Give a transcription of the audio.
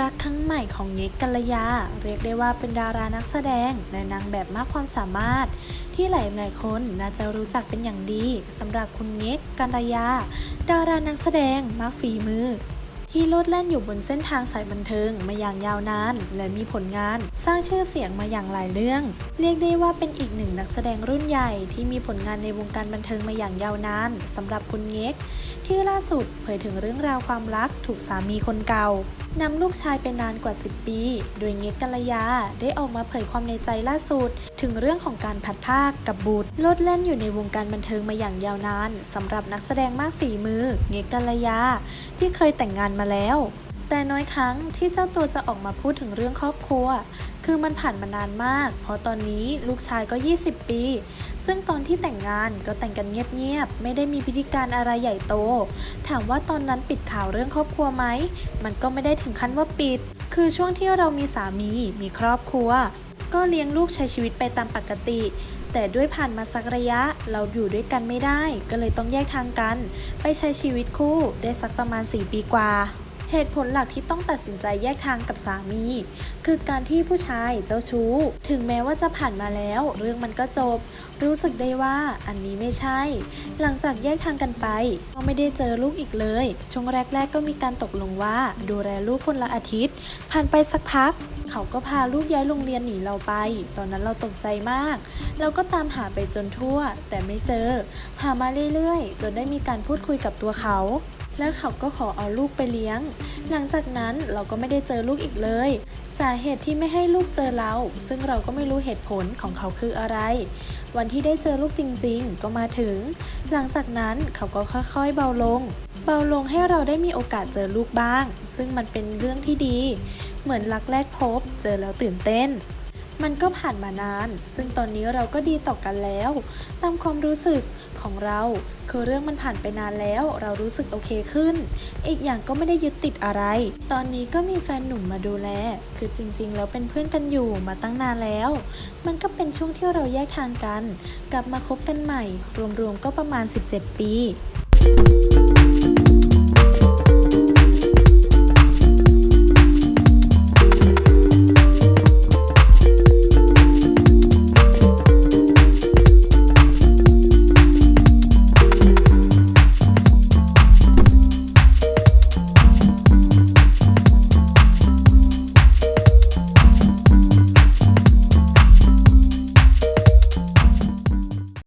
รักครั้งใหม่ของเง็กกัลยา เรียกได้ว่าเป็นดารานักแสดงและนางแบบมากความสามารถ ที่หลายๆคนน่าจะรู้จักเป็นอย่างดีสำหรับคุณเง็กกัลยา ดารานักแสดงมากฝีมือที่โลดแล่นอยู่บนเส้นทางสายบันเทิงมาอย่างยาวนาน และมีผลงานสร้างชื่อเสียงมาอย่างหลายเรื่อง เรียกได้ว่าเป็นอีกหนึ่งนักแสดงรุ่นใหญ่ที่มีผลงานในวงการบันเทิงมาอย่างยาวนานสำหรับคุณเง็กที่ล่าสุดเผยถึงเรื่องราวความรักถูกสามีคนเก่า นำลูกชายไปนานกว่า 10 ปี โดยเง็กกัลยา ได้ออกมาเผยความในใจล่าสุด ถึงเรื่องของการผัดภาคกับบุตรลดเล่นอยู่ในวงการบันเทิงมาอย่างยาวนานสำหรับนักแสดงมากฝีมือ เง็กกัลยา ที่เคยแต่งงานมาแล้ว แต่น้อยครั้งที่เจ้าตัวจะออกมาพูดถึงเรื่องครอบครัว คือมันผ่านมานานมาก เพราะตอนนี้ลูกชายก็ 20 ปี ซึ่งตอนที่แต่งงานก็แต่งกันเงียบๆ ไม่ได้มีพิธีการอะไรใหญ่โต ถามว่าตอนนั้นปิดข่าวเรื่องครอบครัวไหม มันก็ไม่ได้ถึงขั้นว่าปิด คือช่วงที่เรามีสามี มีครอบครัว ก็เลี้ยงลูกใช้ชีวิตไปตามปกติแต่ด้วยผ่านมาสักระยะเราอยู่ด้วยกันไม่ได้ ก็เลยต้องแยกทางกัน ไปใช้ชีวิตคู่ได้สักประมาณ 4 ปีกว่า เหตุผลหลักที่ต้องตัดสินใจแยกทางกับสามี คือการที่ผู้ชายเจ้าชู้ ถึงแม้ว่าจะผ่านมาแล้ว เรื่องมันก็จบ รู้สึกได้ว่าอันนี้ไม่ใช่ หลังจากแยกทางกันไป ก็ไม่ได้เจอลูกอีกเลย ช่วงแรก ๆ ก็มีการตกลงว่าดูแลลูกคนละอาทิตย์ ผ่านไปสักพัก เขาก็พาลูกย้ายโรงเรียนหนีเราไป ตอนนั้นเราตกใจมาก เราก็ตามหาไปจนทั่ว แต่ไม่เจอ หามาเรื่อยๆ จนได้มีการพูดคุยกับตัวเขา แล้วเขาก็ขอเอาลูกไปเลี้ยง หลังจากนั้นเราก็ไม่ได้เจอลูกอีกเลย สาเหตุที่ไม่ให้ลูกเจอเรา ซึ่งเราก็ไม่รู้เหตุผลของเขาคืออะไร วันที่ได้เจอลูกจริงๆ ก็มาถึง หลังจากนั้นเขาก็ค่อยๆเบาลง เบาลงให้เราได้มีโอกาสเจอลูกบ้าง ซึ่งมันเป็นเรื่องที่ดี เหมือนรักแรกพบ เจอแล้วตื่นเต้นมันก็ผ่านมานาน ซึ่งตอนนี้เราก็ดีต่อกันแล้ว ตามความรู้สึก ของเรา คือเรื่องมันผ่านไปนานแล้ว เรารู้สึกโอเคขึ้น อีกอย่างก็ไม่ได้ยึดติดอะไร ตอนนี้ก็มีแฟนหนุ่มมาดูแล คือจริงๆ แล้วเป็นเพื่อนกันอยู่มาตั้งนานแล้ว มันก็เป็นช่วงที่เราแยกทางกัน กลับมาคบกันใหม่ รวมๆก็ประมาณ 17 ปี